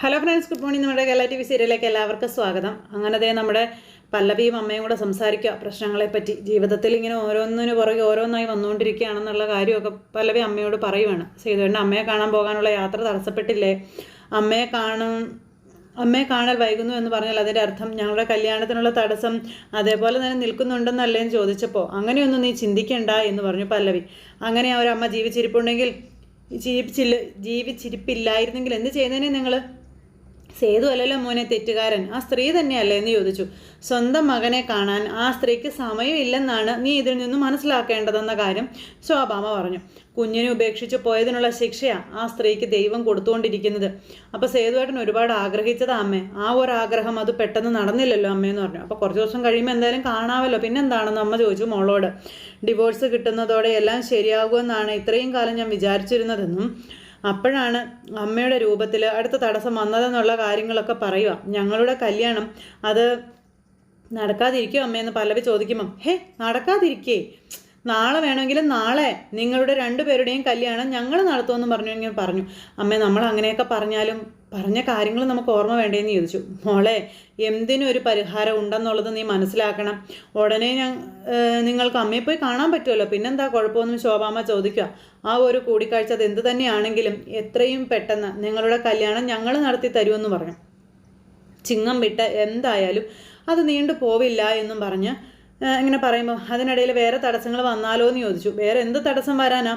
Hello friends good morning നമ്മുടെ Kerala T V സീരിയലിലേക്ക് എല്ലാവർക്കും സ്വാഗതം. അങ്ങനെ ദേ നമ്മുടെ പല്ലവിയും അമ്മയും കൂടെ സംസാരിക്കുക. പ്രശ്നങ്ങളെപ്പറ്റി ജീവിതത്തിൽ ഇങ്ങനെ ഓരോന്നിന് പുറകെ ഓരോന്നായി വന്നുകൊണ്ടിരിക്കുകയാണെന്നുള്ള കാര്യമൊക്കെ പല്ലവി അമ്മയോട് പറയുവാണ്. സേതുവേണ്ട അമ്മയെ കാണാൻ പോകാനുള്ള യാത്ര തടസ്സപ്പെട്ടില്ലേ? അമ്മയെ കാണും അമ്മയെ കാണൽ വൈകുന്നു എന്ന് പറഞ്ഞാൽ അതിന്റെ അർത്ഥം ഞങ്ങളുടെ കല്യാണത്തിനുള്ള തടസ്സം അതേപോലെ തന്നെ നിൽക്കുന്നുണ്ടെന്നല്ലേ എന്ന് ചോദിച്ചപ്പോൾ അങ്ങനെയൊന്നും നീ ചിന്തിക്കണ്ട എന്ന് പറഞ്ഞു പല്ലവി. അങ്ങനെ ഒരു അമ്മ ജീവിച്ചിരിപ്പുണ്ടെങ്കിൽ ജീവിച്ചില്ല ജീവിച്ചിരിപ്പില്ലായിരുന്നെങ്കിൽ എന്ത് ചെയ്യുന്നതിനെ നിങ്ങൾ സേതു അല്ലല്ലോ മോനെ തെറ്റുകാരൻ. ആ സ്ത്രീ തന്നെയല്ലേ എന്ന് ചോദിച്ചു. സ്വന്തം മകനെ കാണാൻ ആ സ്ത്രീക്ക് സമയമില്ലെന്നാണ് നീ ഇതിൽ നിന്നും മനസ്സിലാക്കേണ്ടതെന്ന കാര്യം ശോഭാമ പറഞ്ഞു. കുഞ്ഞിനെ ഉപേക്ഷിച്ച് പോയതിനുള്ള ശിക്ഷയാണ് ആ സ്ത്രീക്ക് ദൈവം കൊടുത്തുകൊണ്ടിരിക്കുന്നത്. അപ്പോൾ സേതുവേട്ടൻ ഒരുപാട് ആഗ്രഹിച്ചതാ അമ്മേ. ആ ഒരു ആഗ്രഹം അത് പെട്ടെന്ന് നടന്നില്ലല്ലോ അമ്മയെന്ന് പറഞ്ഞു. അപ്പോൾ കുറച്ച് ദിവസം കഴിയുമ്പോൾ എന്തായാലും കാണാമല്ലോ പിന്നെന്താണെന്ന് അമ്മ ചോദിച്ചു മോളോട്. ഡിവോഴ്സ് കിട്ടുന്നതോടെ എല്ലാം ശരിയാകുമെന്നാണ് ഇത്രയും കാലം ഞാൻ വിചാരിച്ചിരുന്നതെന്നും അപ്പോഴാണ് അമ്മയുടെ രൂപത്തിൽ അടുത്ത തടസ്സം വന്നതെന്നുള്ള കാര്യങ്ങളൊക്കെ പറയുക. ഞങ്ങളുടെ കല്യാണം അത് നടക്കാതിരിക്കുമോ അമ്മയെന്ന് പല്ലവി ചോദിക്കുമ്പം ഹേ നടക്കാതിരിക്കേ. നാളെ വേണമെങ്കിലും നാളെ നിങ്ങളുടെ രണ്ടുപേരുടെയും കല്യാണം ഞങ്ങൾ നടത്തുമെന്ന് പറഞ്ഞു ഇങ്ങനെ പറഞ്ഞു. അമ്മേ നമ്മൾ അങ്ങനെയൊക്കെ പറഞ്ഞാലും പറഞ്ഞ കാര്യങ്ങൾ നമുക്ക് ഓർമ്മ വേണ്ടേന്ന് ചോദിച്ചു. മോളെ എന്തിനും ഒരു പരിഹാരം ഉണ്ടെന്നുള്ളത് നീ മനസ്സിലാക്കണം. ഉടനെ ഞാൻ നിങ്ങൾക്ക് അമ്മയെ പോയി കാണാൻ പറ്റുമല്ലോ. പിന്നെന്താ കുഴപ്പമൊന്നും ശോഭാമ്മ ചോദിക്കുക. ആ ഒരു കൂടിക്കാഴ്ച അത് എന്ത് തന്നെയാണെങ്കിലും എത്രയും പെട്ടെന്ന് നിങ്ങളുടെ കല്യാണം ഞങ്ങൾ നടത്തി തരുമെന്ന് പറഞ്ഞു. ചിങ്ങം വിട്ട് എന്തായാലും അത് നീണ്ടു പോവില്ല എന്നും പറഞ്ഞ് ഇങ്ങനെ പറയുമ്പോൾ അതിനിടയിൽ വേറെ തടസ്സങ്ങൾ വന്നാലോ എന്ന് ചോദിച്ചു. വേറെ എന്ത് തടസ്സം വരാനാ?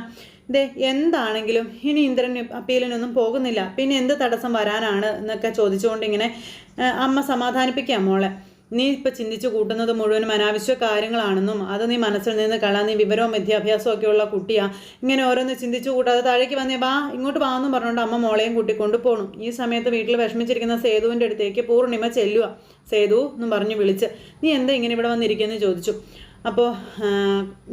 ദേ എന്താണെങ്കിലും ഇനി ഇന്ദ്രൻ അപ്പീലിനൊന്നും പോകുന്നില്ല. പിന്നെ എന്ത് തടസ്സം വരാനാണ് എന്നൊക്കെ ചോദിച്ചുകൊണ്ട് ഇങ്ങനെ അമ്മ സമാധാനിപ്പിക്കാം മോളെ. നീ ഇപ്പം ചിന്തിച്ചു കൂട്ടുന്നത് മുഴുവനും അനാവശ്യ കാര്യങ്ങളാണെന്നും അത് നീ മനസ്സിൽ നിന്ന് കളാ നീ വിവരവും വിദ്യാഭ്യാസവും ഉള്ള കുട്ടിയാ. ഇങ്ങനെ ഓരോന്ന് ചിന്തിച്ചു കൂട്ടാതെ താഴേക്ക് വന്നേ വാ ഇങ്ങോട്ട് വാ എന്നും പറഞ്ഞുകൊണ്ട് അമ്മ മോളെയും കൂട്ടിക്കൊണ്ട് പോണു. ഈ സമയത്ത് വീട്ടിൽ വിഷമിച്ചിരിക്കുന്ന സേതുവിന്റെ അടുത്തേക്ക് പൂർണിമ ചെല്ലുക സേതു എന്നും പറഞ്ഞു വിളിച്ച് നീ എന്താ ഇങ്ങനെ ഇവിടെ വന്നിരിക്കുമെന്ന് ചോദിച്ചു. അപ്പോൾ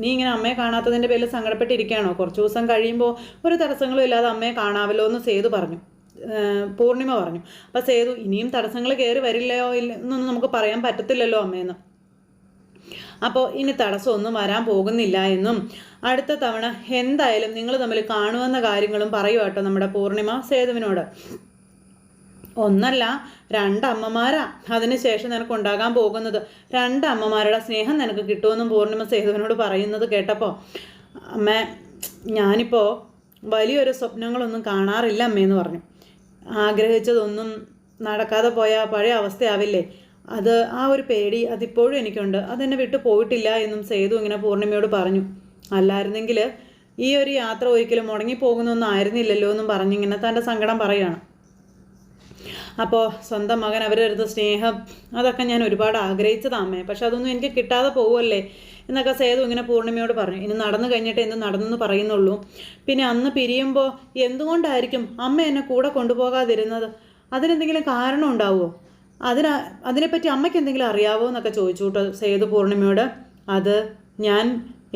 നീ ഇങ്ങനെ അമ്മയെ കാണാത്തതിന്റെ പേരിൽ സങ്കടപ്പെട്ടിരിക്കുകയാണോ? കുറച്ച് ദിവസം കഴിയുമ്പോൾ ഒരു തടസ്സങ്ങളും ഇല്ലാതെ അമ്മയെ കാണാവല്ലോ എന്ന് സേതു പറഞ്ഞു. പൂർണിമ പറഞ്ഞു. അപ്പോൾ സേതു ഇനിയും തടസ്സങ്ങൾ കയറി വരില്ലയോ ഇല്ല എന്നൊന്നും നമുക്ക് പറയാൻ പറ്റത്തില്ലല്ലോ അമ്മയെന്ന് അപ്പോൾ ഇനി തടസ്സമൊന്നും വരാൻ പോകുന്നില്ല എന്നും അടുത്ത തവണ എന്തായാലും നിങ്ങൾ തമ്മിൽ കാണുമെന്ന കാര്യങ്ങളും പറയുക കേട്ടോ നമ്മുടെ പൂർണിമ സേതുവിനോട്. ഒന്നല്ല രണ്ടമ്മമാരാ അതിനുശേഷം നിനക്ക് ഉണ്ടാകാൻ പോകുന്നത്. രണ്ടമ്മമാരുടെ സ്നേഹം നിനക്ക് കിട്ടുമെന്നും പൂർണിമ സേതുവിനോട് പറയുന്നത് കേട്ടപ്പോൾ അമ്മ ഞാനിപ്പോൾ വലിയൊരു സ്വപ്നങ്ങളൊന്നും കാണാറില്ല അമ്മയെന്ന് പറഞ്ഞു. ആഗ്രഹിച്ചതൊന്നും നടക്കാതെ പോയ പഴയ അവസ്ഥയാവില്ലേ? അത് ആ ഒരു പേടി അതിപ്പോഴും എനിക്കുണ്ട്. അതെന്നെ വിട്ടു പോയിട്ടില്ല എന്നും സേതു ഇങ്ങനെ പൂർണിമയോട് പറഞ്ഞു. അല്ലായിരുന്നെങ്കിൽ ഈ ഒരു യാത്ര ഒരിക്കലും മുടങ്ങിപ്പോകുന്നൊന്നും ആയിരുന്നില്ലല്ലോ എന്നും പറഞ്ഞിങ്ങനെ തന്റെ സങ്കടം പറയുകയാണ്. അപ്പോൾ സ്വന്തം മകൻ അവരുടെ അടുത്ത് സ്നേഹം അതൊക്കെ ഞാൻ ഒരുപാട് ആഗ്രഹിച്ചതാമേ പക്ഷെ അതൊന്നും എനിക്ക് കിട്ടാതെ പോവല്ലേ എന്നൊക്കെ സേതു ഇങ്ങനെ പൂർണിമയോട് പറഞ്ഞു. ഇനി നടന്നു കഴിഞ്ഞിട്ട് എന്ത് നടന്നെന്ന് പറയുന്നുള്ളൂ. പിന്നെ അന്ന് പിരിയുമ്പോൾ എന്തുകൊണ്ടായിരിക്കും അമ്മ എന്നെ കൂടെ കൊണ്ടുപോകാതിരുന്നത്? അതിനെന്തെങ്കിലും കാരണം ഉണ്ടാവുമോ അതിന് അതിനെപ്പറ്റി അമ്മയ്ക്ക് എന്തെങ്കിലും അറിയാവോ എന്നൊക്കെ ചോദിച്ചു കേട്ടോ സേതു പൂർണിമയോട് അത് ഞാൻ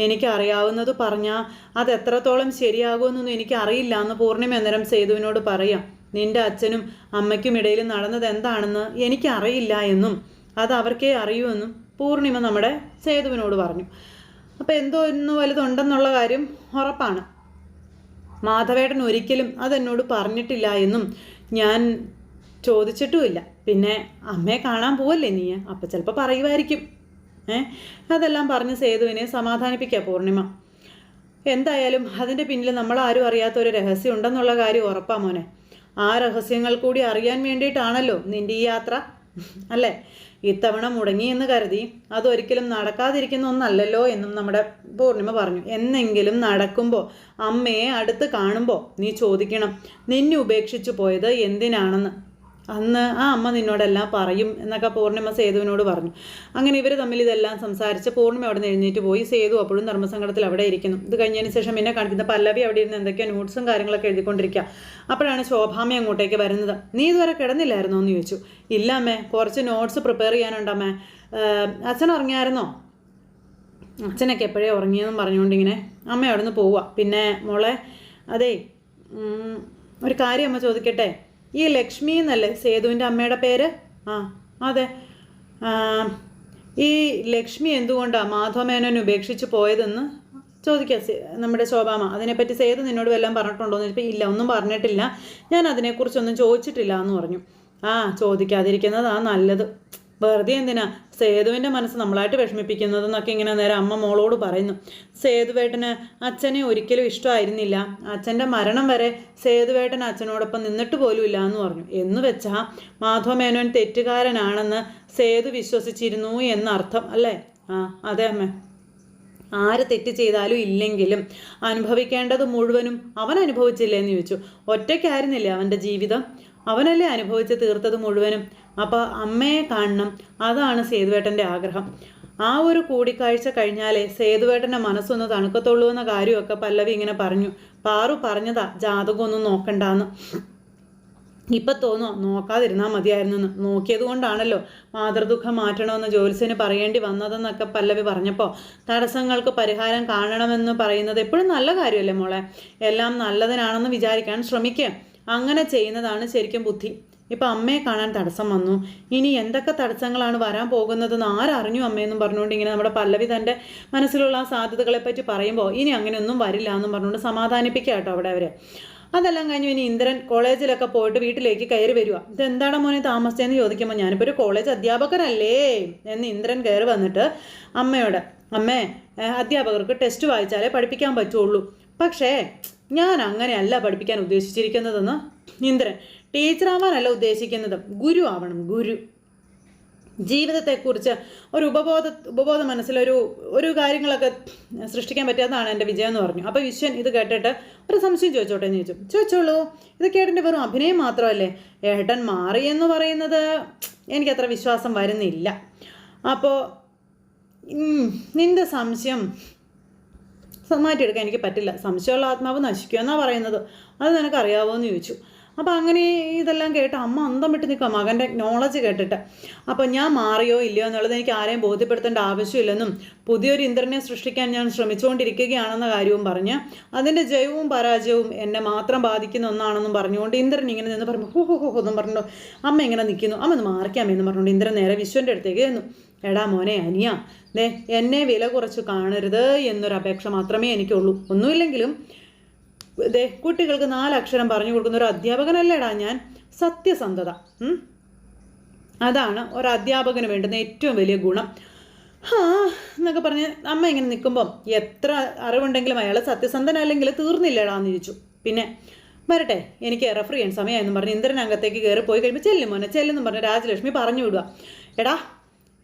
എനിക്ക് അറിയാവുന്നത് പറഞ്ഞാൽ അത് എത്രത്തോളം ശരിയാകുമെന്നൊന്നും എനിക്ക് അറിയില്ല എന്ന് പൂർണിമ അന്നേരം സേതുവിനോട് പറയാം. നിന്റെ അച്ഛനും അമ്മയ്ക്കും ഇടയിൽ നടന്നത് എന്താണെന്ന് എനിക്കറിയില്ല എന്നും അത് അവർക്കേ അറിയൂ എന്നും പൂർണിമ നമ്മുടെ സേതുവിനോട് പറഞ്ഞു. അപ്പോൾ എന്തോ ഇന്ന് വലുതുണ്ടെന്നുള്ള കാര്യം ഉറപ്പാണ്. മാധവേട്ടൻ ഒരിക്കലും അതെന്നോട് പറഞ്ഞിട്ടില്ല എന്നും ഞാൻ ചോദിച്ചിട്ടുമില്ല. പിന്നെ അമ്മയെ കാണാൻ പോവല്ലേ നീ അപ്പം ചിലപ്പോൾ പറയുമായിരിക്കും. ഏ? അതെല്ലാം പറഞ്ഞ് സേതുവിനെ സമാധാനിപ്പിക്കുക പൂർണിമ. എന്തായാലും അതിന്റെ പിന്നിൽ നമ്മൾ ആരും അറിയാത്ത ഒരു രഹസ്യം ഉണ്ടെന്നുള്ള കാര്യം ഉറപ്പാ മോനെ. ആ രഹസ്യങ്ങൾ കൂടി അറിയാൻ വേണ്ടിയിട്ടാണല്ലോ നിന്റെ ഈ യാത്ര. അല്ലേ? ഇത്തവണ മുടങ്ങി എന്ന് കരുതി അതൊരിക്കലും നടക്കാതിരിക്കുന്ന ഒന്നല്ലല്ലോ എന്നും നമ്മുടെ പൂർണിമ പറഞ്ഞു. എന്നെങ്കിലും നടക്കുമ്പോൾ അമ്മയെ അടുത്ത് കാണുമ്പോൾ നീ ചോദിക്കണം നിന്നെ ഉപേക്ഷിച്ചു പോയത് എന്തിനാണെന്ന്. അന്ന് ആ അമ്മ നിന്നോടെല്ലാം പറയും എന്നൊക്കെ പൂർണിമ സേതുവിനോട് പറഞ്ഞു. അങ്ങനെ ഇവർ തമ്മിൽ ഇതെല്ലാം സംസാരിച്ച് പൂർണിമ അവിടെ നിന്ന് എഴുന്നേറ്റ് പോയി. സേതു അപ്പോഴും ധർമ്മസങ്കടത്തിൽ അവിടെ ഇരിക്കുന്നു. ഇത് കഴിഞ്ഞതിന് ശേഷം എന്നെ കാണിക്കുന്ന പല്ലവി അവിടെ ഇരുന്ന് എന്തൊക്കെയോ നോട്ട്സും കാര്യങ്ങളൊക്കെ എഴുതിക്കൊണ്ടിരിക്കുക. അപ്പോഴാണ് ശോഭാമ അങ്ങോട്ടേക്ക് വരുന്നത്. നീ ഇതുവരെ കിടന്നില്ലായിരുന്നോ? എന്ന് ചോദിച്ചു. ഇല്ല അമ്മേ കുറച്ച് നോട്ട്സ് പ്രിപ്പയർ ചെയ്യാനുണ്ടമ്മേ അച്ഛൻ ഉറങ്ങിയായിരുന്നോ? അച്ഛനൊക്കെ എപ്പോഴേ ഉറങ്ങിയെന്നും പറഞ്ഞുകൊണ്ടിങ്ങനെ അമ്മ അവിടെ നിന്ന് പോവുക. പിന്നെ മോളെ അതേ ഒരു കാര്യം അമ്മ ചോദിക്കട്ടെ? ഈ ലക്ഷ്മി എന്നല്ലേ? സേതുവിന്റെ അമ്മയുടെ പേര്? ആ അതെ. ഈ ലക്ഷ്മി എന്തുകൊണ്ടാണ് മാധവമേനോൻ ഉപേക്ഷിച്ച് പോയതെന്ന് ചോദിക്കാം നമ്മുടെ ശോഭാമ. അതിനെപ്പറ്റി സേതു നിന്നോട് വല്ലതും പറഞ്ഞിട്ടുണ്ടോ എന്ന് ചോദിച്ചപ്പോൾ ഇല്ല ഒന്നും പറഞ്ഞിട്ടില്ല. ഞാൻ അതിനെക്കുറിച്ചൊന്നും ചോദിച്ചിട്ടില്ല എന്ന് പറഞ്ഞു. ആ ചോദിക്കാതിരിക്കുന്നതാ നല്ലത്. വെറുതെ എന്തിനാ? സേതുവിന്റെ മനസ്സ് നമ്മളായിട്ട് വിഷമിപ്പിക്കുന്നതെന്നൊക്കെ ഇങ്ങനെ നേരെ അമ്മ മോളോട് പറയുന്നു. സേതുവേട്ടന് അച്ഛനെ ഒരിക്കലും ഇഷ്ടമായിരുന്നില്ല. അച്ഛന്റെ മരണം വരെ സേതുവേട്ടൻ അച്ഛനോടൊപ്പം നിന്നിട്ട് പോലും ഇല്ല എന്ന് പറഞ്ഞു. എന്ന് വെച്ചാൽ മാധവമേനോൻ തെറ്റുകാരനാണെന്ന് സേതു വിശ്വസിച്ചിരുന്നു എന്നർത്ഥം അല്ലേ? ആ അതെ അമ്മ. ആര് തെറ്റ് ചെയ്താലും ഇല്ലെങ്കിലും അനുഭവിക്കേണ്ടത് മുഴുവനും അവൻ അനുഭവിച്ചില്ലേ എന്ന് ചോദിച്ചു. ഒറ്റയ്ക്കായിരുന്നില്ലേ അവന്റെ ജീവിതം? അവനല്ലേ അനുഭവിച്ച് തീർത്തത് മുഴുവനും? അപ്പോൾ അമ്മയെ കാണണം. അതാണ് സേതുവേട്ടന്റെ ആഗ്രഹം. ആ ഒരു കൂടിക്കാഴ്ച കഴിഞ്ഞാലേ സേതുവേട്ടന്റെ മനസ്സൊന്ന് തണുക്കത്തുള്ളൂ എന്ന കാര്യമൊക്കെ പല്ലവി ഇങ്ങനെ പറഞ്ഞു. പാറു പറഞ്ഞതാ ജാതകമൊന്നും നോക്കണ്ടാന്ന്. ഇപ്പം തോന്നോ നോക്കാതിരുന്നാൽ മതിയായിരുന്നു നോക്കിയത് കൊണ്ടാണല്ലോ മാതൃദുഃഖം മാറ്റണമെന്ന് ജോത്സ്യന് പറയേണ്ടി വന്നതെന്നൊക്കെ പല്ലവി പറഞ്ഞപ്പോൾ തടസ്സങ്ങൾക്ക് പരിഹാരം കാണണമെന്ന് പറയുന്നത് എപ്പോഴും നല്ല കാര്യമല്ലേ മോളെ? എല്ലാം നല്ലതിനാണെന്ന് വിചാരിക്കാൻ ശ്രമിക്കുക അങ്ങനെ ചെയ്യുന്നതാണ് ശരിക്കും ബുദ്ധി. ഇപ്പം അമ്മയെ കാണാൻ തടസ്സം വന്നു. ഇനി എന്തൊക്കെ തടസ്സങ്ങളാണ് വരാൻ പോകുന്നതെന്ന് ആരറിഞ്ഞു അമ്മയെന്നും പറഞ്ഞുകൊണ്ട് ഇങ്ങനെ നമ്മുടെ പല്ലവി തന്റെ മനസ്സിലുള്ള ആ സാധ്യതകളെ പറ്റി പറയുമ്പോൾ ഇനി അങ്ങനെയൊന്നും വരില്ല എന്നും പറഞ്ഞുകൊണ്ട് സമാധാനിപ്പിക്കുക കേട്ടോ അവിടെ അവരെ. അതെല്ലാം കഴിഞ്ഞു ഇനി ഇന്ദ്രൻ കോളേജിലൊക്കെ പോയിട്ട് വീട്ടിലേക്ക് കയറി വരിക. ഇതെന്താണ് മോനെ താമസിച്ചതെന്ന് ചോദിക്കുമ്പോൾ ഞാനിപ്പോൾ ഒരു കോളേജ് അധ്യാപകനല്ലേ എന്ന് ഇന്ദ്രൻ കയറി വന്നിട്ട് അമ്മയോട് അമ്മേ അധ്യാപകർക്ക് ടെസ്റ്റ് വായിച്ചാലേ പഠിപ്പിക്കാൻ പറ്റുള്ളൂ. പക്ഷേ ഞാൻ അങ്ങനെയല്ല പഠിപ്പിക്കാൻ ഉദ്ദേശിച്ചിരിക്കുന്നതെന്ന് ഇന്ദ്രൻ. ടീച്ചറാവാനല്ല ഉദ്ദേശിക്കുന്നത് ഗുരു ആവണം ഗുരു. ജീവിതത്തെക്കുറിച്ച് ഒരു ഉപബോധ ഉപബോധ മനസ്സിലൊരു ഒരു കാര്യങ്ങളൊക്കെ സൃഷ്ടിക്കാൻ പറ്റാത്തതാണ് എന്റെ വിജയം എന്ന് പറഞ്ഞു. അപ്പോൾ വിശ്വൻ ഇത് കേട്ടിട്ട് ഒരു സംശയം ചോദിച്ചോട്ടെ എന്ന് ചോദിച്ചു. ചോദിച്ചോളൂ ഇത് കേട്ടിന്റെ വെറും അഭിനയം മാത്രമല്ലേ? ഏട്ടൻ മാറി എന്ന് പറയുന്നത് എനിക്കത്ര വിശ്വാസം വരുന്നില്ല. അപ്പോൾ നിന്റെ സംശയം മാറ്റിയെടുക്കാൻ എനിക്ക് പറ്റില്ല. സംശയമുള്ള ആത്മാവ് നശിക്കുമെന്നാണ് പറയുന്നത്. അത് നിനക്ക് അറിയാവോ എന്ന് ചോദിച്ചു. അപ്പോൾ അങ്ങനെ ഇതെല്ലാം കേട്ട് അമ്മ അന്തം വിട്ട് നിൽക്കുക മകന്റെ നോളജ് കേട്ടിട്ട്. അപ്പോൾ ഞാൻ മാറിയോ ഇല്ലയോ എന്നുള്ളത് എനിക്ക് ആരെയും ബോധ്യപ്പെടുത്തേണ്ട ആവശ്യമില്ലെന്നും പുതിയൊരു ഇന്ദ്രനെ സൃഷ്ടിക്കാൻ ഞാൻ ശ്രമിച്ചുകൊണ്ടിരിക്കുകയാണെന്ന കാര്യവും പറഞ്ഞ് അതിന്റെ ജയവും പരാജയവും എന്നെ മാത്രം ബാധിക്കുന്ന ഒന്നാണെന്നും പറഞ്ഞുകൊണ്ട് ഇന്ദ്രൻ ഇങ്ങനെ നിന്ന് പറഞ്ഞു ഹോ ഹോ ഹോ എന്നും പറഞ്ഞു അമ്മ ഇങ്ങനെ നിൽക്കുന്നു. അമ്മ ഒന്ന് മാറിക്കാമെന്ന് പറഞ്ഞുകൊണ്ട് ഇന്ദ്രൻ നേരെ വിശ്വന്റെ അടുത്തേക്ക് ചെന്നു. എടാ മോനെ അനിയ ദേ എന്നെ വില കുറച്ച് കാണരുത് എന്നൊരു അപേക്ഷ മാത്രമേ എനിക്കുള്ളൂ. ഒന്നുമില്ലെങ്കിലും ദേ കുട്ടികൾക്ക് നാലക്ഷരം പറഞ്ഞു കൊടുക്കുന്ന ഒരു അധ്യാപകനല്ലേടാ ഞാൻ? സത്യസന്ധത അതാണ് ഒരു അധ്യാപകന് വേണ്ടുന്ന ഏറ്റവും വലിയ ഗുണം. ഹാ എന്നൊക്കെ പറഞ്ഞ് അമ്മ ഇങ്ങനെ നിൽക്കുമ്പം എത്ര അറിവുണ്ടെങ്കിലും അയാൾ സത്യസന്ധനല്ലെങ്കിൽ തീർന്നില്ലടാ എന്ന് ചോദിച്ചു. പിന്നെ വരട്ടെ എനിക്ക് റെഫർ ചെയ്യാൻ സമയമായെന്ന് പറഞ്ഞ് ഇന്ദ്രനംഗത്തേക്ക് കയറി പോയി കഴിയുമ്പോൾ ചെല്ലും മോനെ ചെല്ലെന്നും പറഞ്ഞ് രാജലക്ഷ്മി പറഞ്ഞു വിടുക എടാ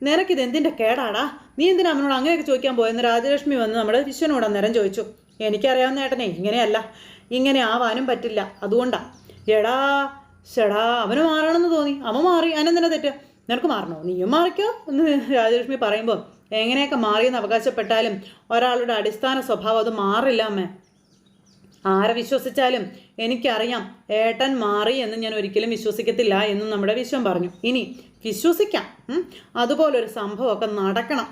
നിനക്കിത് എന്തിന്റെ കേടാടാ? നീ എന്തിനാ അവനോട് അങ്ങനെയൊക്കെ ചോദിക്കാൻ പോയെന്ന് രാജലക്ഷ്മി വന്ന് നമ്മുടെ വിശ്വനോട് അന്നേരം ചോദിച്ചു. എനിക്കറിയാവുന്ന ഏട്ടനെ ഇങ്ങനെയല്ല. ഇങ്ങനെ ആവാനും പറ്റില്ല. അതുകൊണ്ടാ. എടാ ഷെടാ അവന് മാറണമെന്ന് തോന്നി. അവൻ മാറി. അനെന്തിനാ തെറ്റ്? നിനക്ക് മാറണോ? നീയും മാറിക്കോ? എന്ന് രാജലക്ഷ്മി പറയുമ്പോൾ എങ്ങനെയൊക്കെ മാറിയെന്ന് അവകാശപ്പെട്ടാലും ഒരാളുടെ അടിസ്ഥാന സ്വഭാവം അത് മാറില്ല അമ്മേ. ആരെ വിശ്വസിച്ചാലും എനിക്കറിയാം ഏട്ടൻ മാറി എന്ന് ഞാൻ ഒരിക്കലും വിശ്വസിക്കത്തില്ല എന്നും നമ്മുടെ വിശ്വം പറഞ്ഞു. ഇനി വിശ്വസിക്കാം. അതുപോലൊരു സംഭവമൊക്കെ നടക്കണം.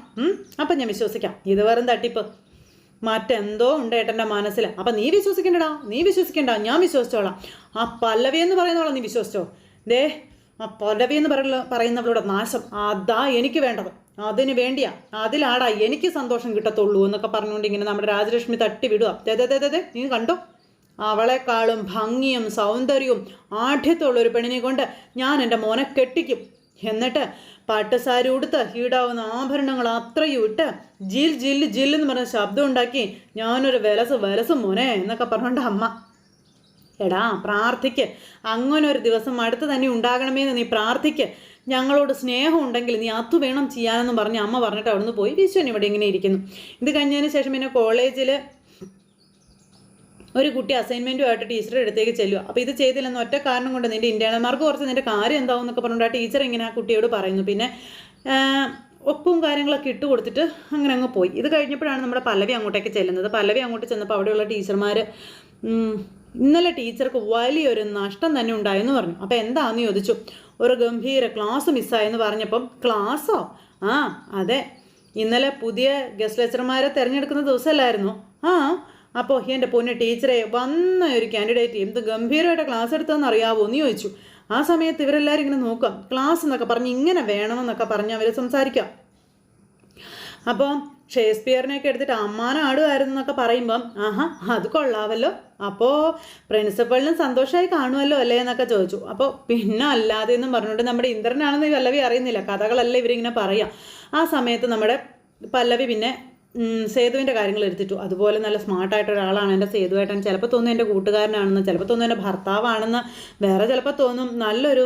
അപ്പം ഞാൻ വിശ്വസിക്കാം. ഇത് വെറും തട്ടിപ്പ്. മറ്റെന്തോ ഉണ്ട് ഏട്ടന്റെ മനസ്സിൽ. അപ്പം നീ വിശ്വസിക്കണ്ടടാ. നീ വിശ്വസിക്കണ്ട. ഞാൻ വിശ്വസിച്ചോളാം. ആ പല്ലവി എന്ന് പറയുന്നവളെ നീ വിശ്വസിച്ചോ? ദേ ആ പല്ലവി എന്ന് പറയുന്ന പറയുന്നവളുടെ നാശം. അതാ എനിക്ക് വേണ്ടത്. അതിന് വേണ്ടിയാ. അതിലാടാ എനിക്ക് സന്തോഷം കിട്ടത്തുള്ളൂ എന്നൊക്കെ പറഞ്ഞുകൊണ്ട് ഇങ്ങനെ നമ്മുടെ രാജലക്ഷ്മി തട്ടി വിടുക. ദേ നീ കണ്ടോ? അവളെക്കാളും ഭംഗിയും സൗന്ദര്യവും ആഠ്യത്തുള്ള ഒരു പെണ്ണിനെ കൊണ്ട് ഞാൻ എന്റെ മോനെ കെട്ടിക്കും. എന്നിട്ട് പട്ടുസാരി ഉടുത്ത് ഈടാവുന്ന ആഭരണങ്ങൾ അത്രയും ഇട്ട് ജിൽ ജില്ല് ജില്ലെന്ന് പറഞ്ഞ ശബ്ദം ഉണ്ടാക്കി ഞാനൊരു വിലസ് വിലസ് മോനെ എന്നൊക്കെ പറഞ്ഞോണ്ട് അമ്മ. എടാ പ്രാർത്ഥിക്ക്. അങ്ങനെ ഒരു ദിവസം അടുത്ത് തന്നെ ഉണ്ടാകണമെന്ന് നീ പ്രാർത്ഥിക്ക്. ഞങ്ങളോട് സ്നേഹം ഉണ്ടെങ്കിൽ നീ അത് വേണം ചെയ്യാനെന്ന് പറഞ്ഞ് അമ്മ പറഞ്ഞിട്ട് അവിടുന്ന് പോയി. വിശ്വൻ ഇവിടെ ഇങ്ങനെ ഇരിക്കുന്നു. ഇത് കഴിഞ്ഞതിന് ശേഷം പിന്നെ കോളേജിൽ ഒരു കുട്ടി അസൈൻമെന്റുമായിട്ട് ടീച്ചറുടെ അടുത്തേക്ക് ചെല്ലുക. അപ്പോൾ ഇത് ചെയ്തില്ലെന്ന് ഒറ്റ കാരണം കൊണ്ട് നിന്റെ ഇന്റേണൽ മാർക്ക് കുറച്ച് നിന്റെ കാര്യം എന്താവും എന്നൊക്കെ പറഞ്ഞുകൊണ്ട് ആ ടീച്ചർ ഇങ്ങനെ ആ കുട്ടിയോട് പറയുന്നു. പിന്നെ ഒപ്പും കാര്യങ്ങളൊക്കെ ഇട്ട് കൊടുത്തിട്ട് അങ്ങനെ അങ്ങ് പോയി. ഇത് കഴിഞ്ഞപ്പോഴാണ് നമ്മുടെ പല്ലവി അങ്ങോട്ടേക്ക് ചെല്ലുന്നത്. പല്ലവി അങ്ങോട്ട് ചെന്നപ്പോൾ അവിടെയുള്ള ടീച്ചർമാർ ഇന്നലെ ടീച്ചർക്ക് വലിയൊരു നഷ്ടം തന്നെ ഉണ്ടായെന്ന് പറഞ്ഞു. അപ്പോൾ എന്താണെന്ന് ചോദിച്ചു? ഒരു ഗംഭീര ക്ലാസ് മിസ്സായെന്ന് പറഞ്ഞപ്പം ക്ലാസ്സോ ആ അതെ. ഇന്നലെ പുതിയ ഗസ്റ്റ് ലെക്ചർമാരെ തിരഞ്ഞെടുക്കുന്ന ദിവസമല്ലായിരുന്നു? ആ അപ്പോൾ എന്റെ പൊന്ന് ടീച്ചറെ വന്ന ഒരു കാൻഡിഡേറ്റ് എന്ത് ഗംഭീരമായിട്ട് ക്ലാസ് എടുത്തതെന്ന് അറിയാവോ എന്ന് ചോദിച്ചു. ആ സമയത്ത് ഇവരെല്ലാവരും ഇങ്ങനെ നോക്കാം ക്ലാസ് എന്നൊക്കെ പറഞ്ഞ് ഇങ്ങനെ വേണമെന്നൊക്കെ പറഞ്ഞ് അവർ സംസാരിക്കാം അപ്പോൾ ഷേക്സ്പിയറിനെയൊക്കെ എടുത്തിട്ട് അമ്മാനം ആടുമായിരുന്നു എന്നൊക്കെ പറയുമ്പം ആഹാ അത് കൊള്ളാവല്ലോ. അപ്പോൾ പ്രിൻസിപ്പളിനും സന്തോഷമായി കാണുമല്ലോ അല്ലേ? എന്നൊക്കെ ചോദിച്ചു. അപ്പോൾ പിന്നെ അല്ലാതെ എന്നും പറഞ്ഞുകൊണ്ട് നമ്മുടെ ഇന്ദ്രനാണെന്ന് പല്ലവി അറിയുന്നില്ല. കഥകളല്ല ഇവരിങ്ങനെ പറയാം. ആ സമയത്ത് നമ്മുടെ പല്ലവി പിന്നെ സേതുവിന്റെ കാര്യങ്ങൾ എടുത്തിട്ടു. അതുപോലെ നല്ല സ്മാർട്ടായിട്ട് ഒരാളാണ് എന്റെ സേതുവേട്ടൻ ചിലപ്പോൾ തോന്നും എന്റെ കൂട്ടുകാരനാണെന്ന് ചിലപ്പോൾ തോന്നും എന്റെ ഭർത്താവാണെന്ന് വേറെ ചിലപ്പോൾ തോന്നും നല്ലൊരു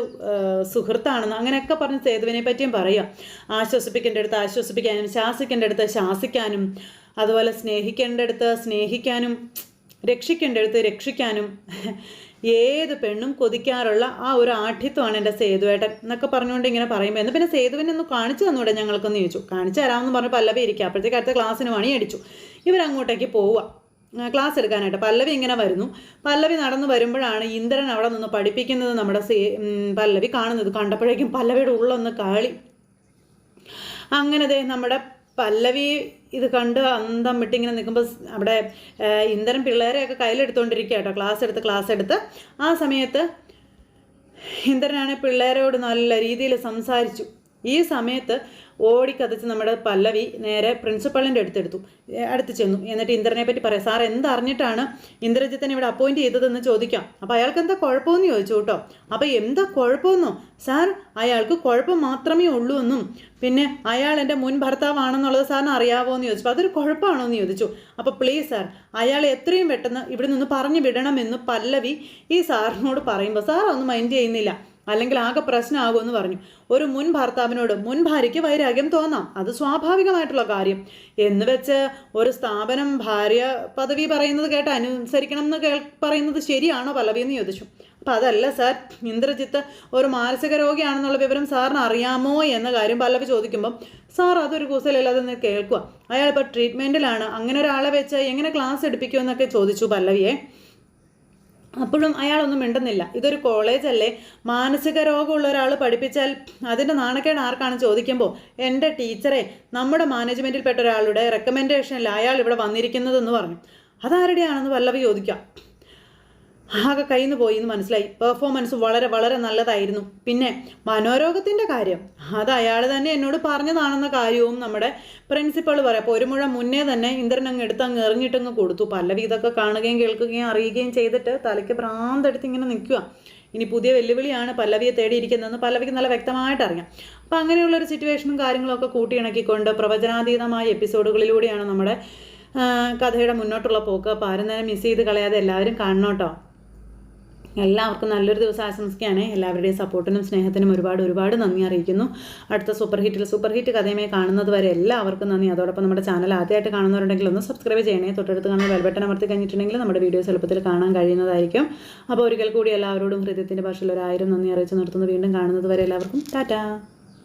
സുഹൃത്താണെന്ന്. അങ്ങനെയൊക്കെ പറഞ്ഞ് സേതുവിനെ പറ്റിയും പറയാം ആശ്വസിപ്പിക്കേണ്ട അടുത്ത് ആശ്വസിപ്പിക്കാനും ശാസിക്കേണ്ട അടുത്ത് ശാസിക്കാനും അതുപോലെ സ്നേഹിക്കേണ്ട അടുത്ത് സ്നേഹിക്കാനും രക്ഷിക്കേണ്ട അടുത്ത് രക്ഷിക്കാനും ഏത് പെണ്ണും കൊതിക്കാറുള്ള ആ ഒരു ആഠ്യത്വമാണ് എന്റെ സേതുവേട്ടൻ എന്നൊക്കെ പറഞ്ഞുകൊണ്ട് ഇങ്ങനെ പറയുമ്പോൾ എന്ന് പിന്നെ സേതുവിനെ ഒന്ന് കാണിച്ചു തന്നൂടെ ഞങ്ങൾക്കൊന്ന് ചോദിച്ചു. കാണിച്ചു തരാമെന്ന് പറഞ്ഞ് പല്ലവി ഇരിക്കുക. അപ്പോഴത്തേക്ക് അടുത്ത ക്ലാസ്സിന് മണി അടിച്ചു ഇവരങ്ങോട്ടേക്ക് പോവുക. ക്ലാസ് എടുക്കാനായിട്ട് പല്ലവി ഇങ്ങനെ വരുന്നു. പല്ലവി നടന്നു വരുമ്പോഴാണ് ഇന്ദ്രൻ അവിടെ നിന്ന് പഠിപ്പിക്കുന്നത് നമ്മുടെ സേ പല്ലവി കാണുന്നത്. കണ്ടപ്പോഴേക്കും പല്ലവിയുടെ ഉള്ളൊന്ന് കാളി. അങ്ങനെ ദേ നമ്മുടെ പല്ലവി ഇത് കണ്ട് അന്തം വിട്ടിങ്ങനെ നിൽക്കുമ്പോൾ അവിടെ ഇന്ധനം പിള്ളേരെയൊക്കെ കയ്യിലെടുത്തുകൊണ്ടിരിക്കുക കേട്ടോ ക്ലാസ് എടുത്ത് ക്ലാസ് എടുത്ത്. ആ സമയത്ത് ഇന്ദ്രനാണ് പിള്ളേരോട് നല്ല രീതിയിൽ സംസാരിച്ചു. ഈ സമയത്ത് ഓടിക്കതച്ച് നമ്മുടെ പല്ലവി നേരെ പ്രിൻസിപ്പളിന്റെ അടുത്തെടുത്തു അടുത്ത് ചെന്നു. എന്നിട്ട് ഇന്ദ്രനെ പറ്റി പറയാം സാർ എന്തറിഞ്ഞിട്ടാണ് ഇന്ദ്രജിത്തിനെ ഇവിടെ അപ്പോയിന്റ് ചെയ്തതെന്ന് ചോദിക്കാം? അപ്പോൾ അയാൾക്ക് എന്താ കുഴപ്പമെന്ന് ചോദിച്ചു കേട്ടോ. അപ്പോൾ എന്താ കുഴപ്പമെന്നോ? സാർ അയാൾക്ക് കുഴപ്പം മാത്രമേ ഉള്ളൂ എന്നും. പിന്നെ അയാൾ എന്റെ മുൻ ഭർത്താവാണെന്നുള്ളത് സാറിന് അറിയാവോ എന്ന് ചോദിച്ചു അതൊരു കുഴപ്പമാണോ എന്ന് ചോദിച്ചു. അപ്പോൾ പ്ലീസ് സാർ അയാൾ എത്രയും പെട്ടെന്ന് ഇവിടെ നിന്ന് പറഞ്ഞു വിടണമെന്ന് പല്ലവി ഈ സാറിനോട് പറയുമ്പോൾ സാർ ഒന്നും മൈൻഡ് ചെയ്യുന്നില്ല. അല്ലെങ്കിൽ ആകെ പ്രശ്നമാകുമെന്ന് പറഞ്ഞു. ഒരു മുൻ ഭർത്താവിനോട് മുൻ ഭാര്യയ്ക്ക് വൈരാഗ്യം തോന്നാം. അത് സ്വാഭാവികമായിട്ടുള്ള കാര്യം. എന്ന് വെച്ച് ഒരു സ്ഥാപനം ഭാര്യ പദവി പറയുന്നത് കേട്ട് അനുസരിക്കണം എന്ന് കേൾ പറയുന്നത് ശരിയാണോ പല്ലവി എന്ന് ചോദിച്ചു. അപ്പം അതല്ല സാർ ഇന്ദ്രജിത്ത് ഒരു മാനസിക രോഗിയാണെന്നുള്ള വിവരം സാറിന് അറിയാമോ എന്ന കാര്യം പല്ലവി ചോദിക്കുമ്പം സാർ അതൊരു കൂസലല്ലാതെ നിന്ന് കേൾക്കുക അയാൾ ഇപ്പോൾ ട്രീറ്റ്മെന്റിലാണ് അങ്ങനെ ഒരാളെ വെച്ച് എങ്ങനെ ക്ലാസ് എടുപ്പിക്കുമെന്നൊക്കെ ചോദിച്ചു പല്ലവിയെ. അപ്പോഴും അയാളൊന്നും മിണ്ടുന്നില്ല. ഇതൊരു കോളേജല്ലേ മാനസിക രോഗമുള്ള ഒരാൾ പഠിപ്പിച്ചാൽ അതിന്റെ നാണക്കേട് ആർക്കാണ് ചോദിക്കുമ്പോൾ എന്റെ ടീച്ചറെ നമ്മുടെ മാനേജ്മെന്റിൽപ്പെട്ട ഒരാളുടെ റെക്കമെൻഡേഷനിൽ അയാൾ ഇവിടെ വന്നിരിക്കുന്നതെന്ന് പറഞ്ഞു. അതാരുടെയാണെന്ന് വല്ലവ ചോദിക്കാം. ആകെ കയ്യിൽ നിന്ന് പോയി എന്ന് മനസ്സിലായി. പെർഫോമൻസ് വളരെ വളരെ നല്ലതായിരുന്നു. പിന്നെ മനോരോഗത്തിന്റെ കാര്യം. അത് അയാൾ തന്നെ എന്നോട് പറഞ്ഞതാണെന്ന കാര്യവും നമ്മുടെ പ്രിൻസിപ്പൾ പറയാം. അപ്പോൾ ഒരു മുഴ മുന്നേ തന്നെ ഇന്ദ്രൻ അങ്ങ് എടുത്ത് അങ്ങ് എറിഞ്ഞിട്ടങ്ങ് കൊടുത്തു. പല്ലവി ഇതൊക്കെ കാണുകയും കേൾക്കുകയും അറിയുകയും ചെയ്തിട്ട് തലയ്ക്ക് ഭ്രാന്തെടുത്ത് ഇങ്ങനെ നിൽക്കുക ഇനി പുതിയ വെല്ലുവിളിയാണ് പല്ലവിയെ തേടിയിരിക്കുന്നതെന്ന് പല്ലവിക്ക് നല്ല വ്യക്തമായിട്ട് അറിയാം. അപ്പോൾ അങ്ങനെയുള്ളൊരു സിറ്റുവേഷനും കാര്യങ്ങളൊക്കെ കൂട്ടിയിണക്കിക്കൊണ്ട് പ്രവചനാതീതമായ എപ്പിസോഡുകളിലൂടെയാണ് നമ്മുടെ കഥയുടെ മുന്നോട്ടുള്ള പോക്ക്. അപ്പോൾ ആരും തന്നെ മിസ് ചെയ്ത് കളയാതെ എല്ലാവരും കാണണം കേട്ടോ എല്ലാവർക്കും നല്ലൊരു ദിവസം ആശംസിക്കുകയാണ്. എല്ലാവരുടെയും സപ്പോർട്ടിനും സ്നേഹത്തിനും ഒരുപാട് ഒരുപാട് നന്ദി അറിയിക്കുന്നു. അടുത്ത സൂപ്പർ ഹിറ്റിൽ സൂപ്പർ ഹിറ്റ് കഥയുമായി കാണുന്നത് വരെ എല്ലാവർക്കും നന്ദി. അതോടൊപ്പം നമ്മുടെ ചാനൽ ആദ്യമായിട്ട് കാണുന്നവരുണ്ടെങ്കിൽ ഒന്ന് സബ്സ്ക്രൈബ് ചെയ്യണേ. തൊട്ടടുത്ത് കാണുന്ന ബെൽബട്ടൺ അമർത്തി കഴിഞ്ഞിട്ടുണ്ടെങ്കിൽ നമ്മുടെ വീഡിയോസ് എളുപ്പത്തിൽ കാണാൻ കഴിയുന്നതായിരിക്കും. അപ്പോൾ ഒരിക്കൽ കൂടി എല്ലാവരോടും ഹൃദയത്തിന്റെ ഭാഷയിൽ ഒരായിരം നന്ദി അറിയിച്ച് നിർത്തുന്നു. വീണ്ടും കാണുന്നത് വരെ എല്ലാവർക്കും ടാറ്റാ.